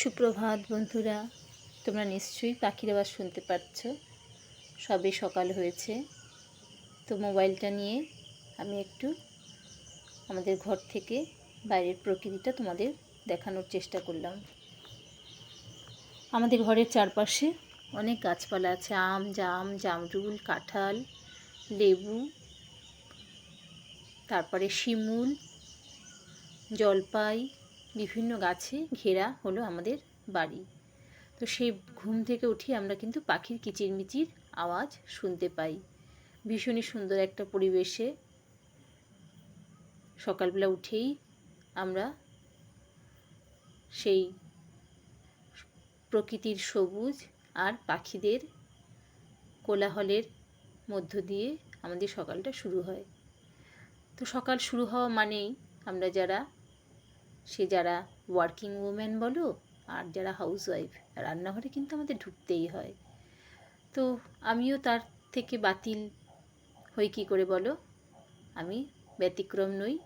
সুপ্রভাত বন্ধুরা, তোমরা নিশ্চয়ই পাখির আওয়াজ শুনতে পাচ্ছ। সবে সকাল হয়েছে, তো মোবাইলটা নিয়ে আমি একটু আমাদের ঘর থেকে বাইরের প্রকৃতিটা তোমাদের দেখানোর চেষ্টা করলাম। আমাদের ঘরের চারপাশে অনেক গাছপালা আছে, আম, জাম, জামরুল, কাঁঠাল, লেবু, তারপরে শিমুল, জলপাই বিভিন্ন গাছে ঘেরা হলো আমাদের বাড়ি। তো সেই ঘুম থেকে উঠি আমরা কিন্তু পাখির কিচিরমিচির আওয়াজ শুনতে পাই। ভীষণই সুন্দর একটা পরিবেশে সকালবেলা উঠেই আমরা সেই প্রকৃতির সবুজ আর পাখিদের কোলাহলের মধ্য দিয়ে আমাদের সকালটা শুরু হয়। তো সকাল শুরু হওয়া মানেই আমরা যারা সে যারা ওয়ার্কিং ওম্যান বলো আর যারা হাউস ওয়াইফ রান্নাঘরে কিন্তু আমাদের ঢুকতেই হয়। তো আমিও তার থেকে বাতিল হই কী করে বলো? আমি ব্যতিক্রম নই।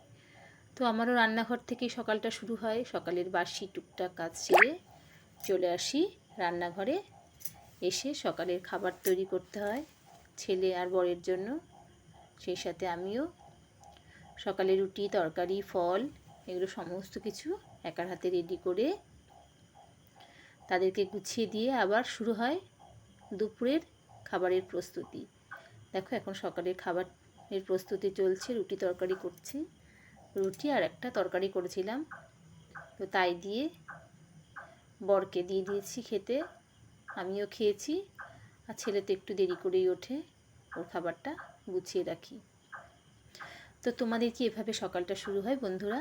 তো আমারও রান্নাঘর থেকেই সকালটা শুরু হয়। সকালের বাসি টুকটাক কাজ সেরে চলে আসি রান্নাঘরে। এসে সকালের খাবার তৈরি করতে হয় ছেলে আর বরের জন্য। সেই সাথে আমিও সকালে রুটি, তরকারি, ফল এগুলো সমস্ত কিছু একার হাতে রেডি করে তাদেরকে গুছিয়ে দিয়ে আবার শুরু হয় দুপুরের খাবারের প্রস্তুতি। দেখো এখন সকালের খাবারের প্রস্তুতি চলছে, রুটি তরকারি করছি। রুটি আর একটা তরকারি করেছিলাম। তো তাই দিয়ে বরকে দিয়ে দিয়েছি খেতে। আমিও খেয়েছি আর ছেলে তো একটু দেরি করেই ওঠে, ওর খাবারটা গুছিয়ে রাখি। তো তোমাদের কি এভাবে সকালটা শুরু হয় বন্ধুরা?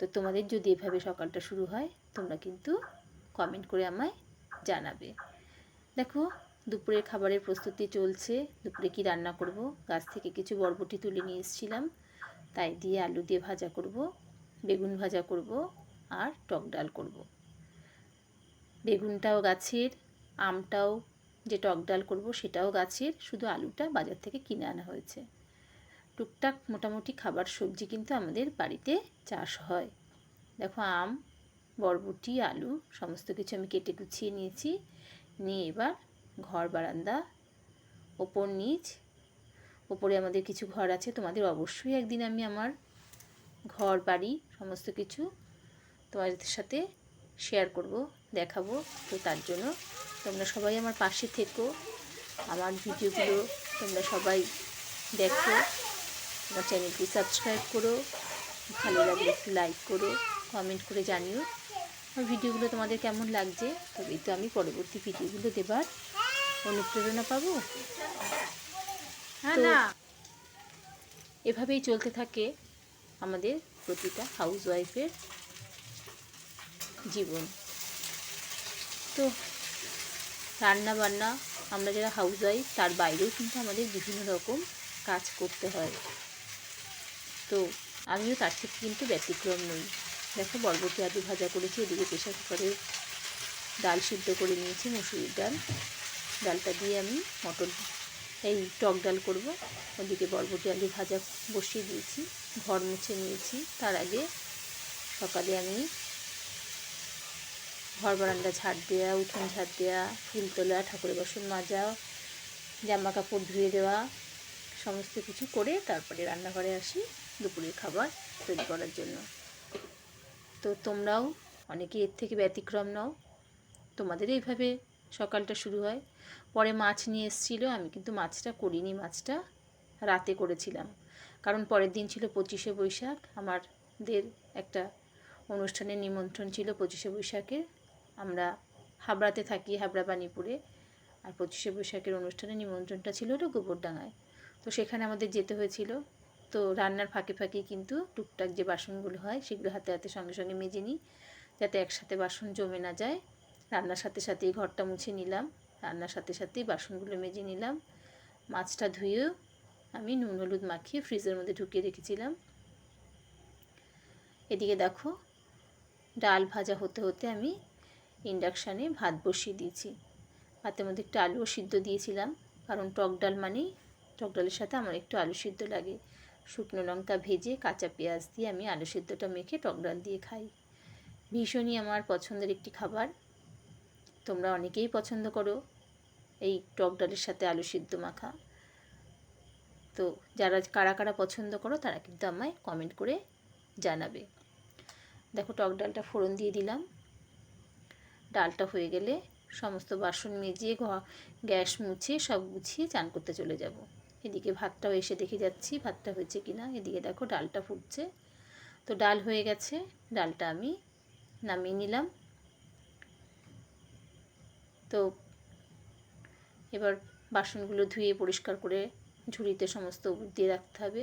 তো তোমাদের যদি এভাবে সকালটা শুরু হয়, তোমরা কিন্তু কমেন্ট করে আমায় জানাবে। দেখো, দুপুরের খাবারের প্রস্তুতি চলছে। দুপুরে কি রান্না করব? গাছ থেকে কিছু বরবটি তুলে নিয়ে এসেছিলাম। তাই দিয়ে আলু দিয়ে ভাজা করব, বেগুন ভাজা করব আর টক ডাল করব। বেগুনটাও গাছের, আমটাও যে টক ডাল করব সেটাও গাছের, শুধু আলুটা বাজার থেকে কিনে আনা হয়েছে। টুকটাক মোটামুটি খাবার সবজি কিন্তু আমাদের বাড়িতে চাষ হয়। দেখো আম, বরবটি, আলু সমস্ত কিছু আমি কেটে গুছিয়ে নিয়েছি। নিয়ে এবার ঘর বারান্দা, ওপর নিচ, ওপরে আমাদের কিছু ঘর আছে, তোমাদের অবশ্যই একদিন আমি আমার ঘর, বাড়ি সমস্ত কিছু তোমাদের সাথে শেয়ার করব, দেখাবো। তো তার জন্য তোমরা সবাই আমার পাশে থেকো, আমার ভিডিওগুলো তোমরা সবাই দেখো। আমার চ্যানেলটি সাবস্ক্রাইব করো, ভালো লাগলে একটু লাইক করো কমেন্ট করে জানিও। আমার ভিডিওগুলো তোমাদের কেমন লাগছে? তবেই তো আমি পরবর্তী ভিডিওগুলো দেবার অনুপ্রেরণা পাবো। হ্যাঁ না এভাবেই চলতে থাকে আমাদের প্রতিটা হাউস ওয়াইফের জীবন। তো রান্না বান্না আমরা যারা হাউস ওয়াইফ তার বাইরেও কিন্তু আমাদের বিভিন্ন রকম কাজ করতে হয়। তো আমিও তার থেকে কিন্তু ব্যতিক্রম নই। দেখো, বরবটি আলু ভাজা করেছি, এদিকে প্রেশার কুকারে ডাল সিদ্ধ করে নিয়েছি, মুসুরির ডাল। ডালটা দিয়ে আমি মটর এই টক ডাল করব। ওদিকে বরবটি আলু ভাজা বসিয়ে দিয়েছি, ঘর মুছে নিয়েছি। তার আগে সকালে আমি ঘর বারান্দা ঝাড় দেওয়া উঠোন ঝাড় দেওয়া ফুল তোলা, ঠাকুরের বাসন মাজা জামা কাপড় ধুয়ে দেওয়া, সমস্ত কিছু করে তারপরে রান্নাঘরে আসি। দুপুরের খাবার তৈরি করার জন্য। তো তোমরাও অনেকে এর থেকে ব্যতিক্রম নাও। তোমাদের এইভাবে সকালটা শুরু হয়। পরে মাছ নিয়ে এসেছিল, আমি কিন্তু মাছটা করিনি, মাছটা রাতে করেছিলাম। কারণ পরের দিন ছিল পঁচিশে বৈশাখ, আমাদের একটা অনুষ্ঠানের নিমন্ত্রণ ছিল পঁচিশে বৈশাখে। আমরা হাবড়াতে থাকি হাবড়া বাণীপুরে আর পঁচিশে বৈশাখের অনুষ্ঠানের নিমন্ত্রণটা ছিল হলো গোবরডাঙ্গায় তো সেখানে আমাদের যেতে হয়েছিল। তো রান্নার ফাঁকে ফাঁকে কিন্তু টুকটাক যে বাসনগুলো হয় সেগুলো হাতে হাতে সঙ্গে সঙ্গে মেজে নিই, যাতে একসাথে বাসন জমে না যায়। রান্নার সাথে সাথেই ঘরটা মুছে নিলাম। রান্নার সাথে সাথেই বাসনগুলো মেজে নিলাম। মাছটা ধুয়েও আমি নুন হলুদ মাখিয়ে ফ্রিজের মধ্যে ঢুকিয়ে রেখেছিলাম। এদিকে দেখো, ডাল ভাজা হতে হতে আমি ইন্ডাকশানে ভাত বসিয়ে দিয়েছি। ভাতের মধ্যে একটু আলুও সিদ্ধ দিয়েছিলাম, কারণ টক ডাল মানেই, টক ডালের সাথে আমার একটু আলু সিদ্ধ লাগে। শুকনো লঙ্কা ভেজে কাঁচা পেঁয়াজ দিয়ে আমি আলু সিদ্ধটা মেখে টক ডাল দিয়ে খাই। ভীষণই আমার পছন্দের একটি খাবার। তোমরা অনেকেই পছন্দ করো এই টক ডালের সাথে আলু সিদ্ধ মাখা। তো যারা, কারা কারা পছন্দ করো তারা কিন্তু আমায় কমেন্ট করে জানাবে। দেখো টক ডালটা ফোড়ন দিয়ে দিলাম। ডালটা হয়ে গেলে সমস্ত বাসন মেজিয়ে ঘ- গ্যাস মুছে সব গুছিয়ে চান করতে চলে যাব। এদিকে ভাতটাও এসে দেখে যাচ্ছি, ভাতটা হয়েছে কি না এদিকে দেখো ডালটা ফুটছে। তো ডাল হয়ে গেছে, ডালটা আমি নামিয়ে নিলাম। তো এবার বাসনগুলো ধুয়ে পরিষ্কার করে ঝুড়িতে সমস্ত দিয়ে রাখতে হবে।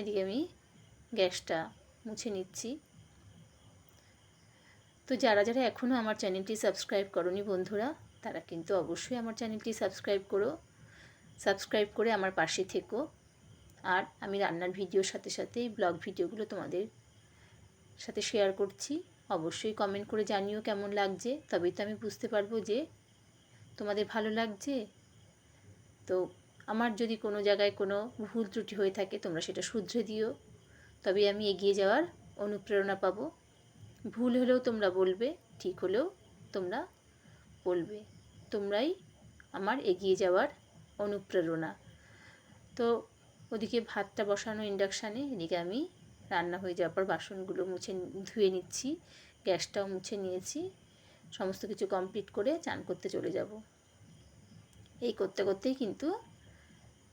এদিকে আমি গ্যাসটা মুছে নিচ্ছি। তো যারা যারা এখনও আমার চ্যানেলটি সাবস্ক্রাইব করনি বন্ধুরা, তারা কিন্তু অবশ্যই আমার চ্যানেলটি সাবস্ক্রাইব করো। সাবস্ক্রাইব করে আমার পাশে থেকো। আর আমি রান্নার ভিডিওর সাথে সাথে ব্লগ ভিডিওগুলো তোমাদের সাথে শেয়ার করছি। অবশ্যই কমেন্ট করে জানিও কেমন লাগছে। তবেই তো আমি বুঝতে পারব যে তোমাদের ভালো লাগছে। তো আমার যদি কোনো জায়গায় কোনো ভুল ত্রুটি হয়ে থাকে, তোমরা সেটা শুধরে দিও। তবে আমি এগিয়ে যাওয়ার অনুপ্রেরণা পাবো। ভুল হলেও তোমরা বলবে, ঠিক হলেও তোমরা বলবে। তোমরাই আমার এগিয়ে যাওয়ার অনুপ্রেরণা। তো ওদিকে ভাতটা বসানো ইন্ডাকশানে, এদিকে আমি রান্না হয়ে যাওয়ার পর বাসনগুলো মুছে ধুয়ে নিচ্ছি, গ্যাসটাও মুছে নিয়েছি, সমস্ত কিছু কমপ্লিট করে চান করতে চলে যাব। এই করতে করতেই কিন্তু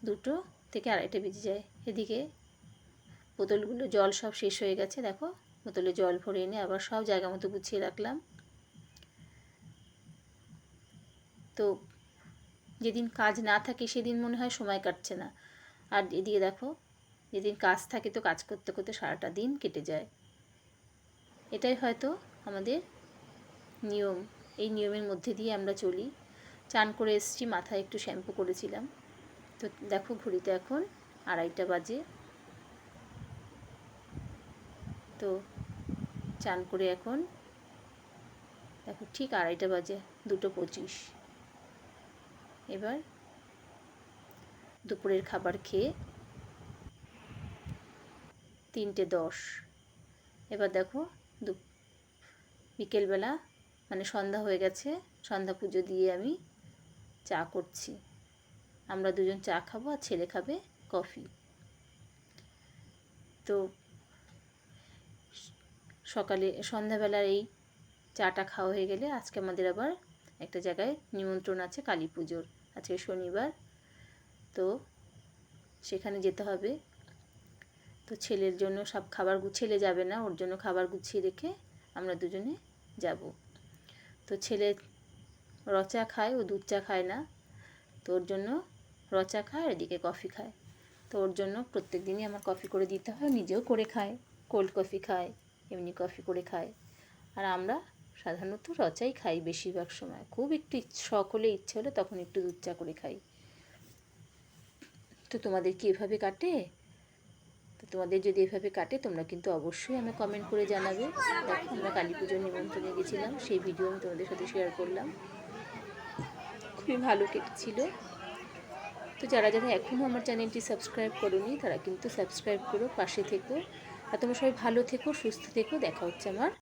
দুটো থেকে আড়াইটে বেজে যায়। এদিকে বোতলগুলো জল সব শেষ হয়ে গেছে, দেখো বোতলে জল ভরে এনে আবার সব জায়গা মতো গুছিয়ে রাখলাম। তো যেদিন কাজ না থাকে সেদিন মনে হয় সময় কাটছে না। আর এদিকে দেখো, যেদিন কাজ থাকে তো কাজ করতে করতে সারাটা দিন কেটে যায়। এটাই হয়তো আমাদের নিয়ম। এই নিয়মের মধ্যে দিয়ে আমরা চলি। চান করে এসছি, মাথায় একটু শ্যাম্পু করেছিলাম। তো দেখো ঘড়িতে এখন আড়াইটা বাজে। তো চান করে এখন, দেখো ঠিক আড়াইটা বাজে, দুটো পঁচিশ। এবার দুপুরের খাবার খেয়ে তিনটে দশ। এবার দেখো দু, বিকেলবেলা মানে সন্ধ্যা হয়ে গেছে, সন্ধ্যা পুজো দিয়ে আমি চা করছি। আমরা দুজন চা খাব আর ছেলে খাবে কফি। তো সকালে, সন্ধ্যাবেলার এই চাটা খাওয়া হয়ে গেলে আজকে আমাদের আবার একটা জায়গায় নিমন্ত্রণ আছে কালী পুজোর। আজকে শনিবার, তো সেখানে যেতে হবে। তো ছেলের জন্য সব খাবার ছেলে যাবে না, ওর জন্য খাবার গুছিয়ে রেখে আমরা দুজনে যাব। তো ছেলে রচা খায়, ও দুধ চা খায় না, তো ওর জন্য রচা খায় আর এদিকে কফি খায়। তো ওর জন্য প্রত্যেক দিনই আমার কফি করে দিতে হয়, নিজেও করে খায়, কোল্ড কফি খায়, এমনি কফি করে খায়। আর আমরা সাধারণত রচাই খাই বেশিরভাগ সময়। খুব একটু হলে ইচ্ছে হলে তখন একটু দুধ চা করে খাই। তো তোমাদের কি এভাবে কাটে? তো তোমাদের যদি এভাবে কাটে, তোমরা কিন্তু অবশ্যই আমি কমেন্ট করে জানাবে। দেখো, আমরা কালী পুজোর নিমন্ত্রণে গেছিলাম, সেই ভিডিও আমি তোমাদের সাথে শেয়ার করলাম। খুবই ভালো কেটেছিল। তো যারা যারা এখনও আমার চ্যানেলটি সাবস্ক্রাইব করোনি, তারা কিন্তু সাবস্ক্রাইব করো, পাশে থেকো। আর তোমরা সবাই ভালো থেকো, সুস্থ থেকো। দেখা হচ্ছে আমার